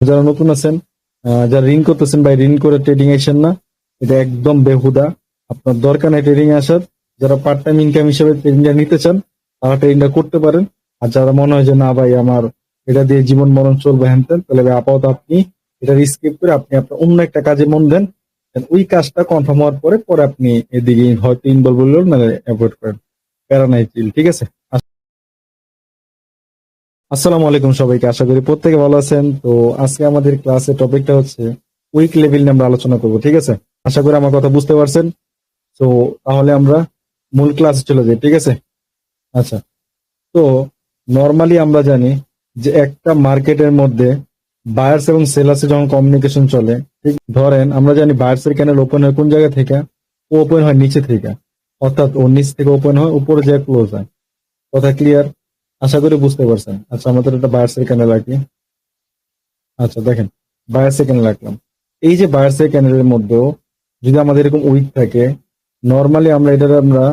যারা নতুন আছেন যারা ঋণ করতেছেন বা ঋণ করে ট্রেডিং আসেন না, এটা একদম বেহুদা। আপনার দরকার নেই ট্রেডিং আসার। যারা পার্ট টাইম ইনকাম হিসেবে ট্রেডিংটা নিতে চান, তারা ট্রেডিংটা করতে পারেন। আর যারা মনে হয় যে, না ভাই, আমার এটা দিয়ে জীবন মরণ চলবে হ্যান তাহলে আপাতত আপনি এটা স্কিপ করে আপনি আপনার অন্য একটা কাজে মন দেন। ওই কাজটা কনফার্ম হওয়ার পরে পরে আপনি এদিকে হয়তো ইনভলভ হলেও না অ্যাভয়েড করেন। প্যারা ঠিক আছে? আসসালামু আলাইকুম সবাইকে, আশা করি প্রত্যেকে ভালো আছেন। তো আজকে আমাদের ক্লাসের টপিকটা হচ্ছে উইক লেভেল নিয়ে আমরা আলোচনা করব, ঠিক আছে? আশা করি আমার কথা বুঝতে পারছেন। তো তাহলে আমরা মূল ক্লাসে চলে যাই, ঠিক আছে? আচ্ছা তো নর্মালি আমরা জানি যে একটা মার্কেটের মধ্যে বায়ার্স এবং সেলার্স যখন কমিউনিকেশন চলে, ঠিক, ধরেন আমরা জানি বায়ার্স এর ক্যানেল ওপেন হয় কোন জায়গা থেকে? ও ওপেন হয় নিচে থেকে। অর্থাৎ ও নিচ থেকে ওপেন হয় উপরে যায় ক্লোজ হয়। কথা ক্লিয়ার আশা করি বুঝতে পারছেন। আচ্ছা আমাদের একটা বায়ার্সের ক্যানেল রাখি আচ্ছা দেখেন বায়ার্সের ক্যানেল রাখলাম এই যে বায়ার্সের ক্যানেলের মধ্যেও যদি আমাদের এরকম উইক থাকে নর্মালি আমরা এটার আমরা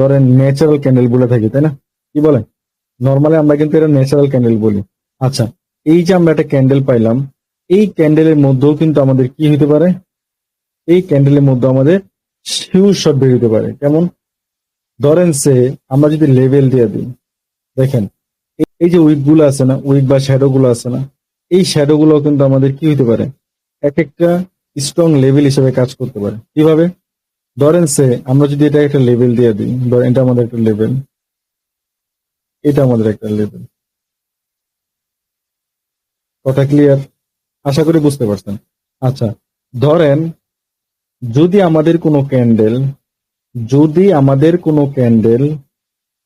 ধরেন ন্যাচারাল ক্যান্ডেল বলে থাকি, তাই না? কি বলেন নর্মালি আমরা কিন্তু এটা ন্যাচারাল ক্যান্ডেল বলি। আচ্ছা এই যে আমরা একটা ক্যান্ডেল পাইলাম, এই ক্যান্ডেলের মধ্যেও কিন্তু আমাদের কি হতে পারে? এই ক্যান্ডেলের মধ্যে আমাদের হিউজ শট বের হতে পারে। কেমন? ধরেন সে, আমরা যদি লেভেল দিয়ে দিই দেখেন, এই- যে উইকগুলো আছে না, উইক বা শ্যাডো গুলো আছে না, এই শ্যাডো গুলো কিন্তু আমাদের কি হতে পারে? এক একটা স্ট্রং লেভেল হিসেবে কাজ করতে পারে। কীভাবে? ধরেন সে, আমরা যদি এটা একটা লেভেল দিয়ে দিই, ধরেন এটা আমাদের একটা লেভেল এটা আমাদের একটা লেভেল কথা ক্লিয়ার আশা করি বুঝতে পারছেন। আচ্ছা ধরেন যদি আমাদের কোনো ক্যান্ডেল যদি আমাদের কোনো ক্যান্ডেল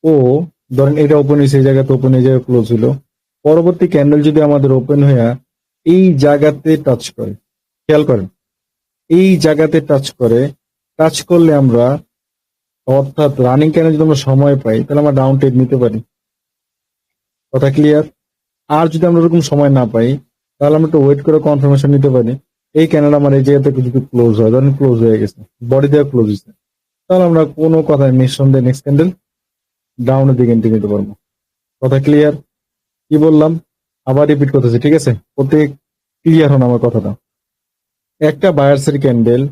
ও ধরেন এটা ওপেন হয়েছে, এই জায়গাতে ওপেন এই জায়গায় ক্লোজ হলো। পরবর্তী ক্যান্ডেল যদি আমাদের ওপেন হয়ে এই জায়গাতে টাচ করে, খেয়াল করেন, এই জায়গাতে টাচ করে টাচ করলে আমরা, অর্থাৎ রানিং ক্যান্ডেল যদি আমরা সময় পাই, তাহলে আমরা ডাউন টেড নিতে পারি। কথা ক্লিয়ার আর যদি আমরা ওরকম সময় না পাই, তাহলে আমরা একটু ওয়েট করে কনফার্মেশন নিতে পারি। এই ক্যান্ডেল আমার এই জায়গা থেকে যদি ক্লোজ হয়, ধরেন ক্লোজ হয়ে গেছে বডি দেওয়া ক্লোজ হয়েছে, তাহলে আমরা কোনো কথায় নিঃসন্দেহে নেক্সট ক্যান্ডেল ডাউনের দিকে এন্ট্রি নিতে পারব। কথা ক্লিয়ার কি বললাম? আবার রিপিট করতেছি, ঠিক আছে? প্রত্যেক ক্লিয়ার হন আমার কথাটা। একটা বায়ার্সের ক্যান্ডেল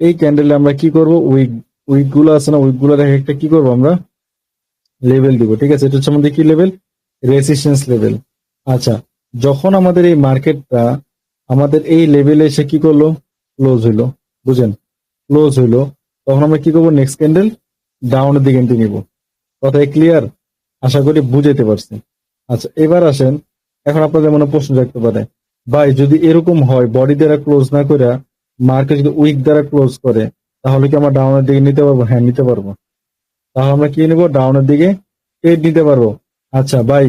এই ক্যান্ডেলে আমরা কি করব? উইক উইকগুলো আছে না উইকগুলো দেখে একটা কি করব আমরা? লেভেল দিব, ঠিক আছে? এটা হচ্ছে আমাদের কি লেভেল রেসিস্টেন্স লেভেল আচ্ছা যখন আমাদের এই মার্কেটটা আমাদের এই লেভেলে এসে কি করল? ক্লোজ হইল, বুঝেন? ক্লোজ হইল, তখন আমরা কি করব? নেক্সট ক্যান্ডেল ডাউনের দিকে এন্ট্রি নিব। কথাই ক্লিয়ার আশা করি বুঝাইতে পারছি আচ্ছা এবার আসেন, এখন আপনাদের মনে প্রশ্ন রাখতে পারে। ভাই, যদি এরকম হয় বডি দ্বারা ক্লোজ না করে মার্কেট যদি উইক দ্বারা ক্লোজ করে, তাহলে কি আমরা ডাউনের দিকে নিতে পারব? হ্যাঁ নিতে পারব। তাহলে আমরা কি নিব? ডাউনের দিকে ট্রেড নিতে পারব। আচ্ছা ভাই,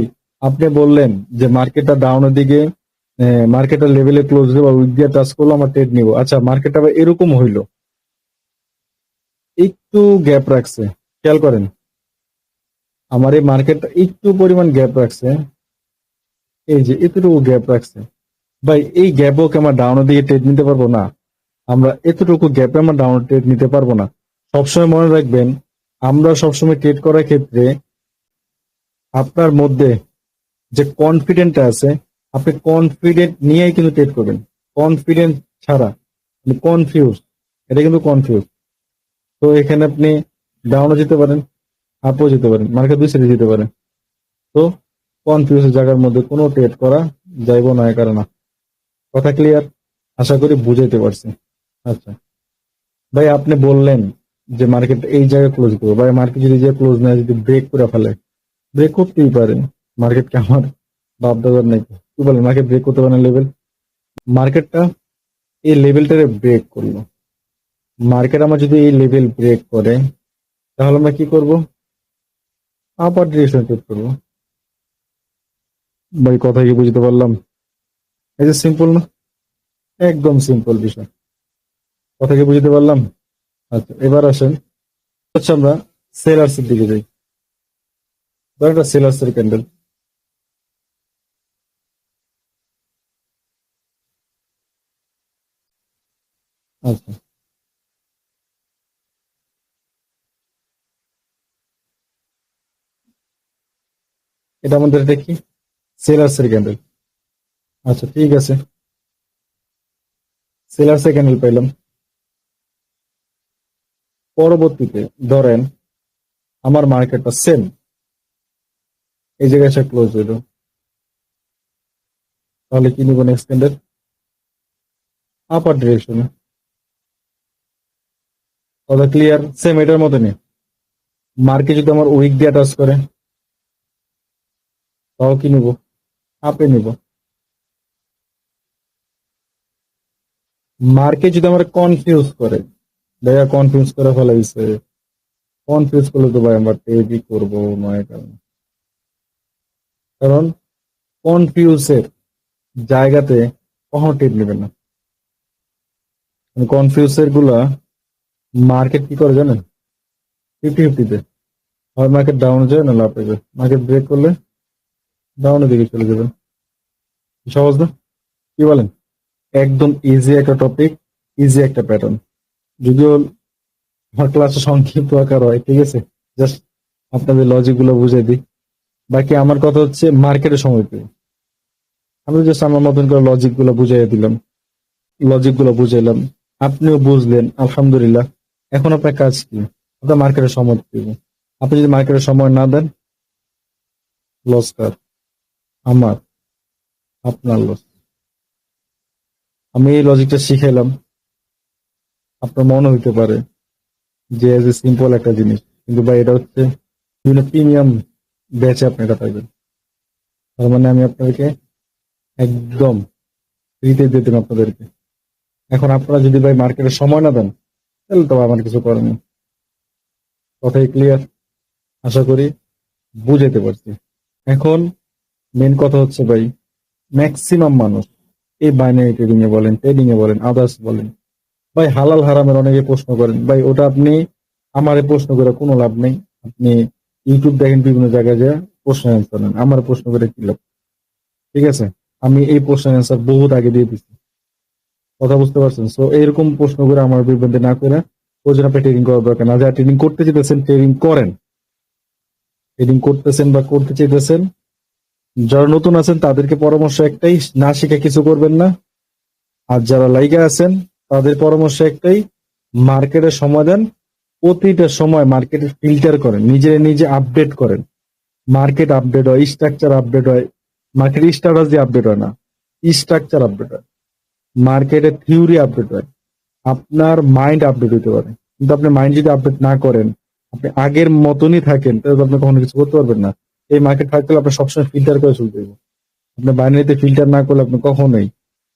আপনি বললেন যে মার্কেটটা ডাউনের দিকে মার্কেটের লেভেলে ক্লোজ দেবো উইক দিয়ে টাচ করল, আমরা ট্রেড নিব। আচ্ছা মার্কেটটা এরকম হইল। একটু গ্যাপ রাখছে। খেয়াল করেন। আমার এই মার্কেটটা একটু পরিমাণ গ্যাপ রাখছে। এই যে এতটুকু গ্যাপ রাখছে। ভাই, এই গ্যাপও কি আমরা ডাউনের দিকে ট্রেড নিতে পারব? না। আমরা এতটুকু গ্যাপে আমরা ডাউন ট্রেড নিতে পারব না। সবসময় মনে রাখবেন, আমরা সবসময় ট্রেড করার ক্ষেত্রে আপনার মধ্যে যে কনফিডেন্ট আছে, আপনি কনফিডেন্ট নিয়েই কিন্তু ট্রেড করবেন। কনফিডেন্ট ছাড়া কনফিউজ এটা কিন্তু কনফিউজ তো এখানে আপনি ডাউনও যেতে পারেন। আপও যেতে পারেন, মার্কেট দুই সাইডে যেতে পারেন। তো কনফিউজ জায়গার মধ্যে কোনো ট্রেড করা যাইব না কারণে। কথা ক্লিয়ার আশা করি বুঝাইতে পারছি। আচ্ছা। ভাই, আপনি বললেন যে মার্কেট এই জায়গায় ক্লোজ করব। ভাই মার্কেট যদি যে ক্লোজ নেয় যদি ব্রেক করে ফেলে ব্রেক করতেই পারে। মার্কেটকে আমার বাপ দাদার নাকি? কি বলেন মার্কেট ব্রেক করতে পারে লেভেল মার্কেটটা এই লেভেলটারে ব্রেক করল। মার্কেট আমার যদি এই লেভেল ব্রেক করে, তাহলে আমরা কি করব? আবার ডিরেকশন ট্রেড করব। ভাই, কথা কি বুঝতে পারলাম? এই যে সিম্পল না? একদম সিম্পল বিষয়। কথা কি বুঝতে পারলাম? আচ্ছা এবার আসেন। হচ্ছে আমরা সেলার্স এর দিকে যাই। একটা সেলার্স এর ক্যান্ডেল আচ্ছা। এটা আমাদের দেখি। কি সেলার্স এর। ক্যান্ডেল আচ্ছা ঠিক আছে। সেলার ক্যান্ডেল পাইলাম। পরবর্তীতে ধরেন আমার মার্কেটটা সেম এই জায়গায় এসে ক্লোজ হইল। তাহলে কি নিব নেক্সট ক্যান্ডেল আপার ডিরেকশনে কথা ক্লিয়ার সেম এটার মতনই। মার্কেট যদি আমার উইক দিয়ে টাচ করে তাও কি নিব? আপে নিব। মার্কেট যদি আমার কনফিউজ করে, ভাইয়া কনফিউজ করে ফেলাইছে। কনফিউজ করলে তো ভাই আমরা টেবি করব, নয় কারণ কারণ কনফিউজের জায়গাতে কখনো টেপ নেবেন না। কনফিউজেরগুলা মার্কেট কি করে জানেন? ফিফটি ফিফটিতে হয় মার্কেট ডাউন যায় না লাভ মার্কেট ব্রেক করলে ডাউনের দিকে চলে যাবেন। সহজ না? কি বলেন? একদম ইজি একটা টপিক ইজি একটা প্যাটার্ন যদিও আমার ক্লাসে সংক্ষিপ্ত আকার হয়, ঠিক আছে? জাস্ট আপনাদের লজিকগুলো বুঝাই দিই। বাকি আমার কথা হচ্ছে মার্কেটে সময় পেয়ে। আমি জাস্ট আমার মতন করে লজিকগুলো বুঝাই দিলাম। লজিকগুলো বুঝাইলাম। আপনিও বুঝলেন, আলহামদুলিল্লাহ। এখন আপনার কাজ কি? আপনার মার্কেটে সময় পেয়ে। আপনি যদি মার্কেটে সময় না দেন লস কার? আমার, আপনার লস আমি এই লজিকটা শিখাইলাম। আপনার মনে হইতে পারে যে এজ এ সিম্পল একটা জিনিস। কিন্তু ভাই, এটা হচ্ছে বিভিন্ন প্রিমিয়াম ব্যাচে আপনি এটা পাইবেন। তার মানে আমি আপনাদেরকে একদম ফ্রিতে দিতেন আপনাদেরকে। এখন আপনারা যদি ভাই মার্কেটে সময় না দেন, তাহলে তো আমার কিছু করার নেই। কথাই ক্লিয়ার আশা করি বুঝাতে পারছি। এখন মেন কথা হচ্ছে ভাই ম্যাক্সিমাম মানুষ এই বাইনারি ট্রেডিং এ বলেন ট্রেডিং এ বলেন আদার্স বলেন। ভাই, হালাল হারামের অনেকে প্রশ্ন করেন, ভাই, ওটা আপনি, আমারে প্রশ্ন করে কোনো লাভ নেই। আপনি ইউটিউব দেখেন বিভিন্ন জায়গায় যে প্রশ্ন অ্যান্সার নেন, আমার প্রশ্ন করে কি লাভ? ঠিক আছে? আমি এই প্রশ্নের অ্যান্সার বহুত আগে দিয়ে দিচ্ছি কথা বুঝতে পারছেন? সো এরকম প্রশ্ন করে আমার বিভ্রান্তি না করে ওই জন্য আপনি ট্রেডিং করার দরকার না। যারা ট্রেডিং করতে চাইতেছেন ট্রেডিং করেন। ট্রেডিং করতেছেন বা করতে চাইতেছেন যারা নতুন আছেন, তাদেরকে পরামর্শ একটাই, না শিখে কিছু করবেন না। আর যারা লাইগা আছেন, তাদের পরামর্শ একটাই, মার্কেটে সময় দেন, প্রতিটা সময় মার্কেটে ফিল্টার করেন নিজে নিজে আপডেট করেন। মার্কেট আপডেট হয় স্ট্রাকচার আপডেট হয় মার্কেট স্ট্যাটাস দিয়ে আপডেট হয় না স্ট্রাকচার আপডেট হয়। মার্কেটের থিওরি আপডেট হয়, আপনার মাইন্ড আপডেট হতে পারে। কিন্তু আপনি মাইন্ড যদি আপডেট না করেন, আপনি আগের মতনই থাকেন, তাহলে আপনি কখনো কিছু করতে পারবেন না। এই মার্কেট থাকতে হলে আপনার সবসময় ফিল্টার করে চলতে হবে আপনি বাইনারিতে ফিল্টার না করলে আপনি কখনোই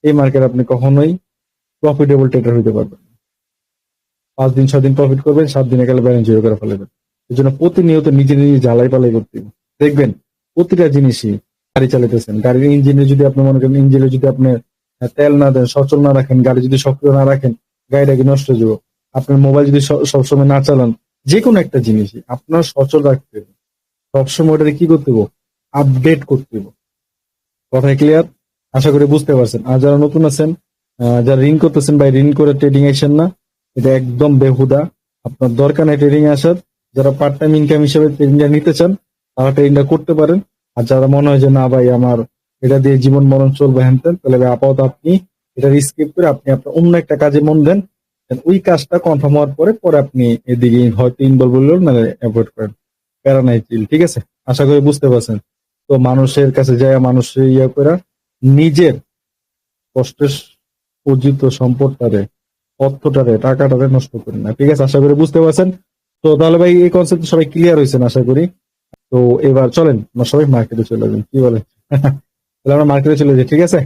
এই মার্কেট আপনি কখনোই প্রফিটেবল ট্রেডার হইতে পারবেন পাঁচ দিন, ছয় দিন প্রফিট করবেন, সাত দিনে গেলে ব্যালেন্স জিরো করে ফেলবেন এই জন্য প্রতিনিয়ত নিজে নিজে জ্বালাই পালাই করতে। দেখবেন, প্রতিটা জিনিসই গাড়ি চালাইতেছেন। গাড়ির ইঞ্জিনে যদি আপনি মনে করেন ইঞ্জিনে যদি আপনি তেল না দেন, সচল না রাখেন, গাড়ি যদি সক্রিয় না রাখেন, গাড়িটা কি নষ্ট হয়ে যাবে? আপনার মোবাইল যদি সবসময় না চালান যে কোনো একটা জিনিসই আপনার সচল রাখতে হবে সবসময় ওটাকে কি করতে হবে আপডেট করতে হবে কথাই ক্লিয়ার আশা করি বুঝতে পারছেন। আর যারা নতুন আছেন যারা ঋণ করতেছেন বা ঋণ করে ট্রেডিং আসেন না, এটা একদম বেহুদা। আপনার দরকার নেই ট্রেডিং আসার। যারা পার্ট টাইম ইনকাম হিসেবে ট্রেডিংটা নিতে চান, তারা ট্রেডিংটা করতে পারেন। আর যারা মনে হয় যে, না ভাই, আমার এটা দিয়ে জীবন মরণ চলবে হ্যান তাহলে আপাতত আপনি এটা স্কিপ করে আপনি আপনার অন্য একটা কাজে মন দেন। ওই কাজটা কনফার্ম হওয়ার পরে পরে আপনি এদিকে হয়তো ইনভলভ হলেও নাহলে অ্যাভয়েড করেন। প্যারা নাই চিল ঠিক আছে? আশা করি বুঝতে পারছেন। তো মানুষের কাছে যায় মানুষের ইয়ে করে নিজের কষ্টের অর্জিত সম্পদটারে, অর্থটারে, টাকাটারে নষ্ট করেন না, ঠিক আছে? আশা করি বুঝতে পারছেন? তো তাহলে ভাই, এই কনসেপ্ট সবাই ক্লিয়ার হয়েছেন আশা করি? তো এবার চলেন সবাই মার্কেটে চলে যাবেন কি বলে তাহলে আমরা মার্কেটে চলে যাই, ঠিক আছে?